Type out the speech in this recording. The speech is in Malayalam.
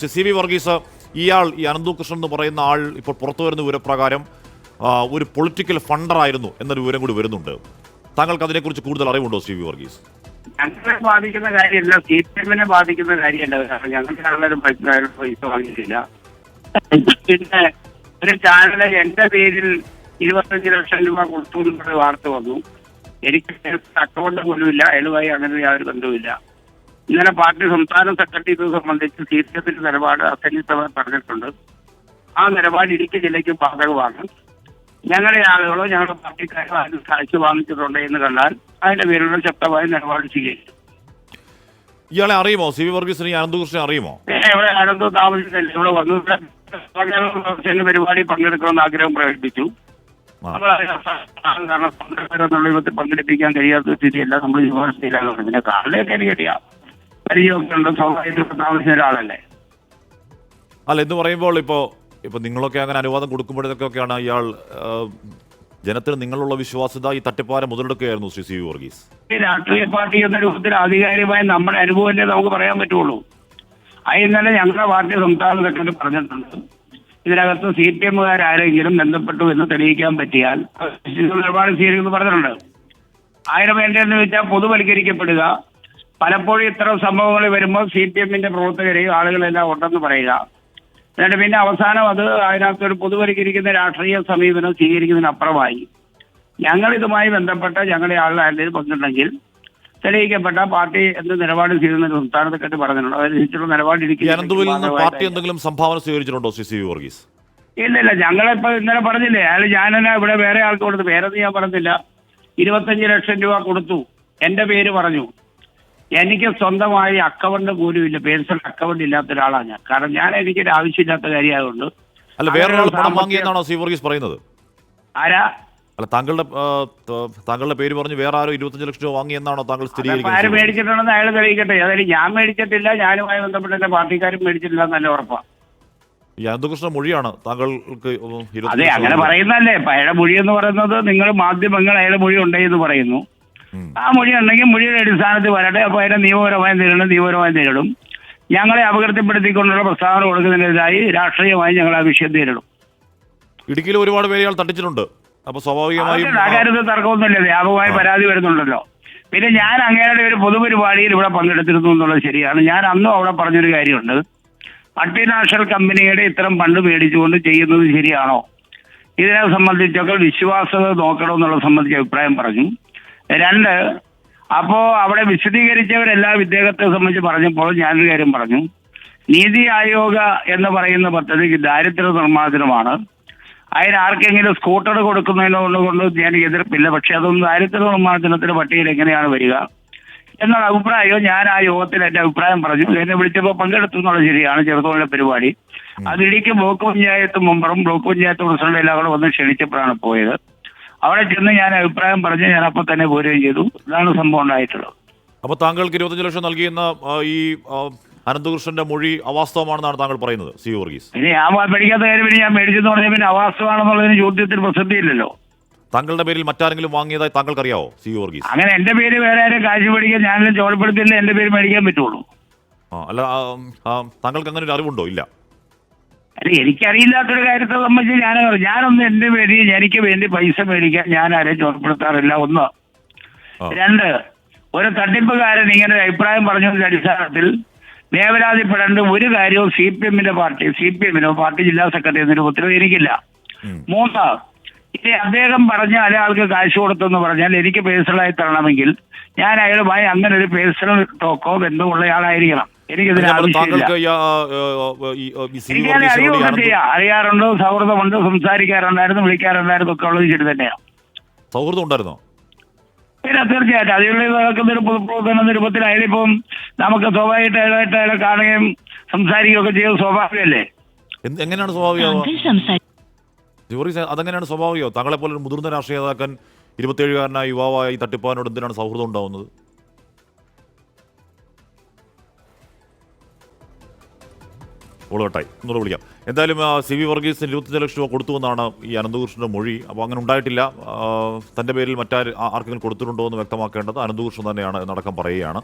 സി- വി വർഗീസ് ഇയാൾ ഈ അനന്തുകൃഷ്ണൻ എന്ന് പറയുന്ന ആൾ ഇപ്പോൾ പുറത്തു വരുന്ന വിവരപ്രകാരം ഒരു പൊളിറ്റിക്കൽ ഫണ്ടർ ആയിരുന്നു എന്നൊരു വിവരം കൂടി വരുന്നുണ്ട്. താങ്കൾക്ക് അതിനെക്കുറിച്ച് കൂടുതൽ അറിവുണ്ടോ സി വി വർഗീസ്? ഞങ്ങളെ ബാധിക്കുന്ന കാര്യമല്ല സി പി എമ്മിനെ ബാധിക്കുന്ന കാര്യമല്ല. ഞങ്ങൾക്ക് ആളുടെ പൈസ വാങ്ങിയിട്ടില്ല പിന്നെ ഒരു ചാനൽ എന്റെ പേരിൽ ഇരുപത്തഞ്ച് ലക്ഷം രൂപ കൊടുത്തു വാർത്ത വന്നു. എനിക്ക് അക്കൗണ്ട് പോലും ഇല്ല അയാളുമായി അങ്ങനെ യാതൊരു ബന്ധവുമില്ല. ഇന്നലെ പാർട്ടി സംസ്ഥാന സെക്രട്ടറി ഇത് സംബന്ധിച്ച് സി പി എഫിന്റെ നിലപാട് അസന്നി സഭ പറഞ്ഞിട്ടുണ്ട്. ആ നിലപാട് ഇടുക്കി ജില്ലയ്ക്ക് ബാധകമാണ്. ഞങ്ങളുടെ ആളുകളോ ഞങ്ങളുടെ പാർട്ടിക്കാരോ ആരും കാഴ്ച വാങ്ങിച്ചിട്ടുണ്ട് എന്ന് കണ്ടാൽ അതിന്റെ പേരിലുള്ള ശക്തമായ നിലപാട് സ്വീകരിക്കും. ഇയാളെ അറിയുമോ? സി വി വർഗീസിനെ അനന്തകൃഷ്ണൻ അറിയുമോ? ഇവിടെ അനന്ത താമസിച്ചില്ല ഇവിടെ വന്നു. പരിപാടി പങ്കെടുക്കണമെന്ന് ആഗ്രഹം പ്രകടിപ്പിച്ചു. കാരണം പങ്കെടുപ്പിക്കാൻ കഴിയാത്ത സ്ഥിതിയല്ല. നമ്മൾ ചെയ്യില്ല പിന്നെ കാറിലേക്ക് കിട്ടിയ പരിചയമൊക്കെ ഉണ്ട് സ്വാഭാവികമായിട്ടും താമസിച്ച ഒരാളല്ലേ? അല്ല എന്ന് പറയുമ്പോൾ ഇപ്പോൾ ഇപ്പോൾ നിങ്ങളൊക്കെ അങ്ങനെ അനുവാദം കൊടുക്കുമ്പോഴൊക്കെയാണ് ഇയാൾ ജനത്തിന് നിങ്ങളുള്ള വിശ്വാസ്യത ഈ തട്ടിപ്പാര മുതലെടുക്കുകയായിരുന്നു ശ്രീ സി വർഗീസ്. രാഷ്ട്രീയ പാർട്ടി എന്ന രൂപത്തിൽ ആധികാരികമായി നമ്മുടെ അനുഭവമല്ലേ നമുക്ക് പറയാൻ പറ്റുള്ളൂ. അത് ഇന്നലെ ഞങ്ങളുടെ പാർട്ടി സംസ്ഥാന സെക്രട്ടറി പറഞ്ഞിട്ടുണ്ട്. ഇതിനകത്ത് സി പി എമ്മുകാരാരെങ്കിലും ബന്ധപ്പെട്ടു എന്ന് തെളിയിക്കാൻ പറ്റിയാൽ നിലപാട് സ്വീകരിക്കുന്നു പറഞ്ഞിട്ടുണ്ട്. ആയിരം വേണ്ടതെന്ന് വെച്ചാൽ പൊതുവൽക്കരിക്കപ്പെടുക. പലപ്പോഴും ഇത്തരം സംഭവങ്ങൾ വരുമ്പോൾ സി പി എമ്മിന്റെ പ്രവർത്തകരെയും ആളുകളെല്ലാം ഉണ്ടെന്ന് പറയുക. എന്നിട്ട് പിന്നെ അവസാനം അത് അതിനകത്ത് ഒരു പൊതുവരിക്കിരിക്കുന്ന രാഷ്ട്രീയ സമീപനം സ്വീകരിക്കുന്നതിനപ്പുറമായി. ഞങ്ങൾ ഇതുമായി ബന്ധപ്പെട്ട ഞങ്ങളുടെ ആളുടെ ആരുടെയും പങ്കുണ്ടെങ്കിൽ തെളിയിക്കപ്പെട്ട പാർട്ടി എന്ത് നിലപാട് സ്വീകരിക്കുന്ന സംസ്ഥാന സെക്രട്ടറി പറഞ്ഞിട്ടുണ്ട്. അതനുസരിച്ചുള്ള നിലപാട് ഈ ഇരിക്കും പാർട്ടി എന്തെങ്കിലും സംഭാവന സ്വീകരിച്ചിട്ടുണ്ടോ സി സി വർഗീസ്? ഇല്ല ഇല്ല ഞങ്ങളിപ്പോ ഇന്നലെ പറഞ്ഞില്ലേ അയാൾ ഞാനെന്നെ ഇവിടെ വേറെ ആൾക്ക് കൊടുത്തു വേറെ ഞാൻ പറഞ്ഞില്ല. ഇരുപത്തഞ്ച് ലക്ഷം രൂപ കൊടുത്തു. എന്റെ പേര് പറഞ്ഞു. എനിക്ക് സ്വന്തമായി അക്കൗണ്ട് പോലും ഇല്ല പേഴ്സണൽ അക്കൗണ്ട് ഇല്ലാത്ത ഒരാളാണ് ഞാൻ. കാരണം ഞാൻ എനിക്കൊരു ആവശ്യമില്ലാത്ത കാര്യമായതുകൊണ്ട് അല്ല വേറൊരാൾ പണം വാങ്ങിയെന്നാണോ സി വർഗീസ് പറയുന്നത്? ആരാ? അല്ല താങ്കളുടെ താങ്കളുടെ പേര് പറഞ്ഞ് വേറെ ആരോ ഇരുപത്തഞ്ച് ലക്ഷം രൂപ വാങ്ങിയെന്നാണോ താങ്കൾ സ്ഥിരീകരിക്കുന്നത് ആര് മേടിച്ചിട്ടുണ്ടെന്ന് അയാൾ തെളിയിക്കട്ടെ. അതായത് ഞാൻ മേടിച്ചിട്ടില്ല ഞാനുമായി ബന്ധപ്പെട്ട എന്റെ പാർട്ടിക്കാരും മേടിച്ചിട്ടില്ല നല്ല ഉറപ്പാണ് യാദവകൃഷ്ണ മൊഴിയാണ് താങ്കൾക്ക് അതെ അങ്ങനെ പറയുന്നല്ലേ അയാളുടെ മൊഴി എന്ന് പറയുന്നത് നിങ്ങൾ മാധ്യമങ്ങൾ അയാളെ മൊഴി ഉണ്ടെന്ന് പറയുന്നു. ആ മൊഴി ഉണ്ടെങ്കിൽ മൊഴിയുടെ അടിസ്ഥാനത്തിൽ വരട്ടെ. അപ്പൊ അതിനെ നിയമപരമായി നേരിടും നിയമപരമായി നേരിടും. ഞങ്ങളെ അപകീർത്തിപ്പെടുത്തിക്കൊണ്ടുള്ള പ്രസ്താവന കൊടുക്കുന്നതിനെതിരായി രാഷ്ട്രീയമായി ഞങ്ങൾ ആ വിഷയം നേരിടും. ഇടുക്കിയിൽ ഒരുപാട് പേര് തട്ടിച്ചിട്ടുണ്ട്. അപ്പൊ സ്വാഭാവികമായും അതൊക്കെ ആ കാര്യത്തിൽ തർക്കമൊന്നുമില്ല. വ്യാപകമായി പരാതി വരുന്നുണ്ടല്ലോ. പിന്നെ ഞാൻ അങ്ങേരുടെ ഒരു പൊതുപരിപാടിയിൽ ഇവിടെ പങ്കെടുത്തിരുന്നു എന്നുള്ളത് ശരിയാണ്. ഞാൻ അന്നും അവിടെ പറഞ്ഞൊരു കാര്യമുണ്ട്. മൾട്ടിനാഷണൽ കമ്പനിയുടെ ഇത്തരം പണ്ട് മേടിച്ചുകൊണ്ട് ചെയ്യുന്നത് ശരിയാണോ? ഇതിനെ സംബന്ധിച്ചൊക്കെ വിശ്വാസത നോക്കണമെന്നുള്ള സംബന്ധിച്ച് അഭിപ്രായം പറഞ്ഞു. രണ്ട് അപ്പോ അവിടെ വിശദീകരിച്ചവരെല്ലാം വിദ്യാഭ്യാസത്തെ സംബന്ധിച്ച് പറഞ്ഞപ്പോൾ ഞാനൊരു കാര്യം പറഞ്ഞു. നീതി ആയോഗ എന്ന് പറയുന്ന പദ്ധതിക്ക് ദാരിദ്ര്യ നിർമ്മാർജനമാണ്. അതിന് ആർക്കെങ്കിലും സ്കൂട്ടർ കൊടുക്കുന്നതിനോട് കൊണ്ട് ഞാൻ എതിർപ്പില്ല. പക്ഷെ അതൊന്നും ദാരിദ്ര്യ നിർമ്മാർജനത്തിന്റെ പട്ടികയിൽ എങ്ങനെയാണ് വരിക? എന്നുള്ള അഭിപ്രായവും ഞാൻ ആ യോഗത്തിൽ എന്റെ അഭിപ്രായം പറഞ്ഞു. എന്നെ വിളിച്ചപ്പോൾ പങ്കെടുത്തു എന്നുള്ള ശരിയാണ്. ചെറുതോണിലെ പരിപാടി. അത് ഇടുക്കി ബ്ലോക്ക് പഞ്ചായത്ത് മെമ്പറും ബ്ലോക്ക് പഞ്ചായത്ത് പ്രസിഡന്റ് എല്ലാം കൂടെ വന്ന് ക്ഷണിച്ചപ്പോഴാണ് പോയത്. അവിടെ ചെന്ന് ഞാൻ അഭിപ്രായം പറഞ്ഞ് ഞാൻ അപ്പോൾ തന്നെ പോരുകയും ചെയ്തു. ഇതാണ് സംഭവം ഉണ്ടായിട്ടുള്ളത്. അപ്പൊ താങ്കൾക്ക് ഇരുപത്തഞ്ച് ലക്ഷം നൽകിയെന്ന ഈ അനന്തകൃഷ്ണന്റെ മൊഴി അവാസ്തവമാണെന്നാണ് താങ്കൾ പറയുന്നത് സി വർഗീസ്. ഇനി ഞാൻ പഠിക്കാത്ത കാര്യം പിന്നെ ഞാൻ മേടിച്ചെന്ന് പറഞ്ഞാൽ പിന്നെ അവാസ്തവാണെന്നുള്ളതിന് ചോദ്യത്തിന് പ്രസക്തിയില്ലല്ലോ താങ്കളുടെ പേരിൽ മറ്റാരെങ്കിലും വാങ്ങിയതായി താങ്കൾക്ക് അറിയാവോ സി വർഗീസ്? അങ്ങനെ എന്റെ പേര് വേറെ ആരും കാശ് മേടിക്കാൻ ഞാനും ചോദപ്പെടുത്തില്ല എന്റെ പേര് മേടിക്കാൻ പറ്റുള്ളൂ. ആ അല്ല താങ്കൾക്ക് അങ്ങനെ ഒരു അറിവുണ്ടോ? ഇല്ല. അല്ല എനിക്കറിയില്ലാത്തൊരു കാര്യത്തെ സംബന്ധിച്ച് ഞാൻ ഞാനൊന്ന് എന്റെ വേണ്ടി എനിക്ക് വേണ്ടി പൈസ മേടിക്കാൻ ഞാൻ ആരെയും ചോർപ്പെടുത്താറില്ല ഒന്ന്. രണ്ട് ഒരു തട്ടിപ്പുകാരൻ ഇങ്ങനെ ഒരു അഭിപ്രായം പറഞ്ഞതിന്റെ അടിസ്ഥാനത്തിൽ വേവലാതിപ്പെടേണ്ട ഒരു കാര്യവും സി പി എമ്മിന്റെ പാർട്ടി സി പി എമ്മിനോ പാർട്ടി ജില്ലാ സെക്രട്ടറി രൂപത്തിലോ എനിക്കില്ല. മൂന്ന് ഇനി അദ്ദേഹം പറഞ്ഞ അയാൾക്ക് കാശ് കൊടുത്തെന്ന് പറഞ്ഞാൽ എനിക്ക് പേഴ്സണലായി തരണമെങ്കിൽ ഞാൻ അയാളുമായി അങ്ങനെ ഒരു പേഴ്സണൽ ടോക്കോ ബന്ധമുള്ള ആളായിരിക്കണം. എനിക്കിതിന് ഞാൻ പറഞ്ഞു, ആവശ്യമില്ല. ആ, ആ, ഈ, ആ, ഈ സി വി എനിക്ക് വർഗീസിനോട് ഈ അറിയുമൊക്കെ ചെയ്യാം അറിയാറുണ്ട്? സൗഹൃദമുണ്ട്? സംസാരിക്കാറുണ്ടായിരുന്നു വിളിക്കാറുണ്ടായിരുന്നു ഒക്കെ ഉള്ളത് ശരി തന്നെയാണ് സൗഹൃദം ഉണ്ടായിരുന്നോ പിന്നെ തീർച്ചയായിട്ടും. അതിനുള്ള നടക്കുന്ന ഒരു പൊതുപ്രവർത്തന രൂപത്തിൽ അയാളിപ്പം നമുക്ക് സ്വാഭാവികമായിട്ട് അയാളായിട്ട് അയാളെ കാണുകയും സംസാരിക്കുകയൊക്കെ ചെയ്യുന്നത് സ്വാഭാവികമല്ലേ? എന്ത് എങ്ങനെയാണ് സ്വാഭാവികം താങ്കൾ സംസാരിക്കുന്നത് ജോറി അതെങ്ങനെയാണ് സ്വാഭാവികം താങ്കളെ പോലെ ഒരു മുതിർന്ന രാഷ്ട്രീയ നേതാക്കൻ ഇരുപത്തിയേഴുകാരനായ യുവാവായി ഈ തട്ടിപ്പാനോട് എന്തിനാണ് സൗഹൃദം ഉണ്ടാവുന്നത്? ഓളോട്ടായി. ഒന്നുകൂടെ വിളിക്കാം. എന്തായാലും സി വി വർഗീസിന് ഇരുപത്തഞ്ച് ലക്ഷം രൂപ കൊടുത്തുവെന്നാണ് ഈ അനന്തകൃഷ്ണന്റെ മൊഴി. അപ്പോൾ അങ്ങനെ ഉണ്ടായിട്ടില്ല. തന്റെ പേരിൽ മറ്റാര് ആ- ആർക്കെങ്കിലും കൊടുത്തിട്ടുണ്ടോ എന്ന് വ്യക്തമാക്കേണ്ടത് അനന്തകൃഷ്ണൻ തന്നെയാണ് എന്നടക്കം പറയുകയാണ്.